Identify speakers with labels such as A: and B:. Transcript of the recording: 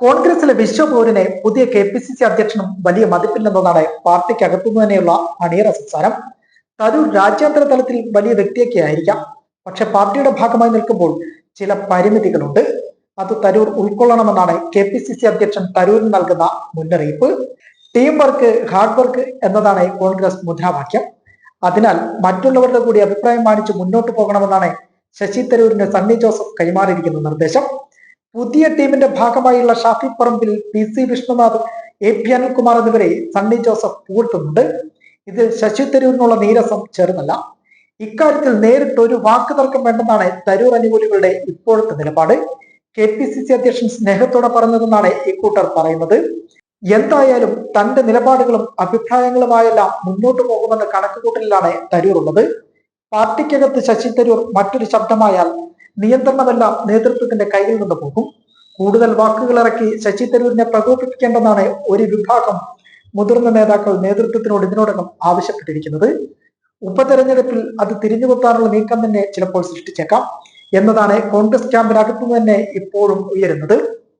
A: കോൺഗ്രസിലെ വിശ്വപൗരനെ പുതിയ K P C C അധ്യക്ഷനും വലിയ മതിപ്പില്ലെന്നതാണ് പാർട്ടിക്കകത്തുനിന്ന് തന്നെയുള്ള അണിയറ സംസാരം. തരൂർ രാജ്യാന്തര തലത്തിൽ വലിയ വ്യക്തിയൊക്കെ ആയിരിക്കാം. പക്ഷെ പാർട്ടിയുടെ ഭാഗമായി നിൽക്കുമ്പോൾ ചില പരിമിതികളുണ്ട്. അത് തരൂർ ഉൾക്കൊള്ളണമെന്നാണ് കെ പി സി സി അധ്യക്ഷൻ തരൂരിന് നൽകുന്ന മുന്നറിയിപ്പ്. ടീം വർക്ക് ഹാർഡ് വർക്ക് എന്നതാണ് കോൺഗ്രസ് മുദ്രാവാക്യം. അതിനാൽ മറ്റുള്ളവരുടെ കൂടി അഭിപ്രായം മാനിച്ച് മുന്നോട്ട് പോകണമെന്നാണ് ശശി തരൂരിന് സണ്ണി ജോസഫ് കൈമാറിയിരിക്കുന്ന നിർദ്ദേശം. പുതിയ ടീമിന്റെ ഭാഗമായുള്ള Shafi Parambil P C Vishnunath A P Anilkumar എന്നിവരെ സണ്ണി ജോസഫ് പുകഴ്ത്തുന്നുണ്ട്. ഇത് ശശി തരൂരിനുള്ള നീരസം ചേർന്നല്ല ഇക്കാര്യത്തിൽ നേരിട്ട് ഒരു വാക്ക് തർക്കം വേണ്ടെന്നാണ് തരൂർ അനുകൂലികളുടെ ഇപ്പോഴത്തെ നിലപാട്. കെ പി സി സി അധ്യക്ഷൻ സ്നേഹത്തോടെ പറഞ്ഞതെന്നാണ് ഇക്കൂട്ടർ പറയുന്നത്. എന്തായാലും തന്റെ നിലപാടുകളും അഭിപ്രായങ്ങളുമായെല്ലാം മുന്നോട്ട് പോകുമെന്ന കണക്കുകൂട്ടലിലാണ് തരൂർ ഉള്ളത്. പാർട്ടിക്കകത്ത് ശശി തരൂർ മറ്റൊരു ശബ്ദമായാൽ നിയന്ത്രണമെല്ലാം നേതൃത്വത്തിന്റെ കയ്യിൽ നിന്ന് പോകും. കൂടുതൽ വാക്കുകൾ ഇറക്കി ശശി തരൂരിനെ പ്രകോപിപ്പിക്കേണ്ടെന്നാണ് ഒരു വിഭാഗം മുതിർന്ന നേതാക്കൾ നേതൃത്വത്തിനോട് ഇതിനോടകം ആവശ്യപ്പെട്ടിരിക്കുന്നത്. ഉപതെരഞ്ഞെടുപ്പിൽ അത് തിരിഞ്ഞുകൊത്താനുള്ള നീക്കം തന്നെ ചിലപ്പോൾ സൃഷ്ടിച്ചേക്കാം എന്നതാണ് കോൺഗ്രസ് ക്യാമ്പിനകത്തു തന്നെ ഇപ്പോഴും ഉയരുന്നത്.